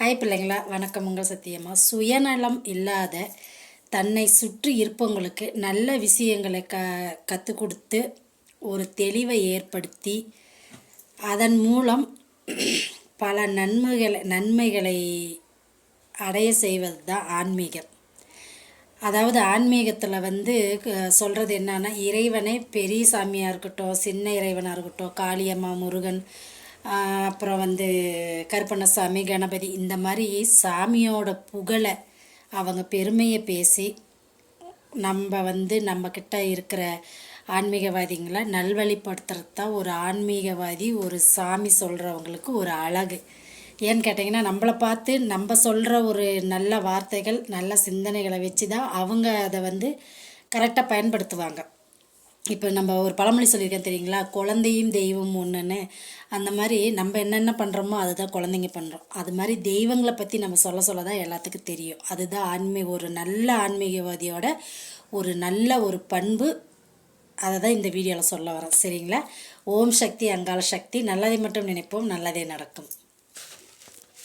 Hi பிள்ளைங்களா வணக்கம். உங்கள் சத்தியமாக சுயநலம் இல்லாத தன்னை சுற்றி இருப்பவங்களுக்கு நல்ல விஷயங்களை க கற்றுக் கொடுத்து ஒரு தெளிவை ஏற்படுத்தி அதன் மூலம் பல நன்மைகளை நன்மைகளை அடைய செய்வது தான் ஆன்மீகம். அதாவது ஆன்மீகத்தில் வந்து சொல்கிறது என்னன்னா இறைவனை பெரிய சாமியாக இருக்கட்டும் சின்ன இறைவனாக இருக்கட்டும் காளியம்மா முருகன் அப்புறம் வந்து கருப்பண்ணசாமி கணபதி இந்த மாதிரி சாமியோட புகழை அவங்க பெருமையை பேசி நம்ம வந்து நம்மக்கிட்ட இருக்கிற ஆன்மீகவாதிங்களை நல்வழிப்படுத்துறது தான் ஒரு ஆன்மீகவாதி ஒரு சாமி சொல்கிறவங்களுக்கு ஒரு அழகு. ஏன்னு கேட்டிங்கன்னா நம்மளை பார்த்து நம்ம சொல்கிற ஒரு நல்ல வார்த்தைகள் நல்ல சிந்தனைகளை வச்சு தான் அவங்க அதை வந்து கரெக்டாக பயன்படுத்துவாங்க. இப்போ நம்ம ஒரு பழமொழி சொல்லியிருக்கேன் தெரியுங்களா? குழந்தையும் தெய்வம் ஒன்றுன்னு அந்த மாதிரி நம்ம என்னென்ன பண்ணுறோமோ அதுதான் குழந்தைங்க பண்ணுறோம் அது மாதிரி தெய்வங்களை பற்றி நம்ம சொல்ல சொல்ல தான் எல்லாத்துக்கும் தெரியும். அதுதான் ஆன்மீக ஒரு நல்ல ஆன்மீகவாதியோட ஒரு நல்ல ஒரு பண்பு. அதை தான் இந்த வீடியோவில் சொல்ல வரேன் சரிங்களா? ஓம் சக்தி அங்காள சக்தி. நல்லதை மட்டும் நினைப்போம் நல்லதே நடக்கும்.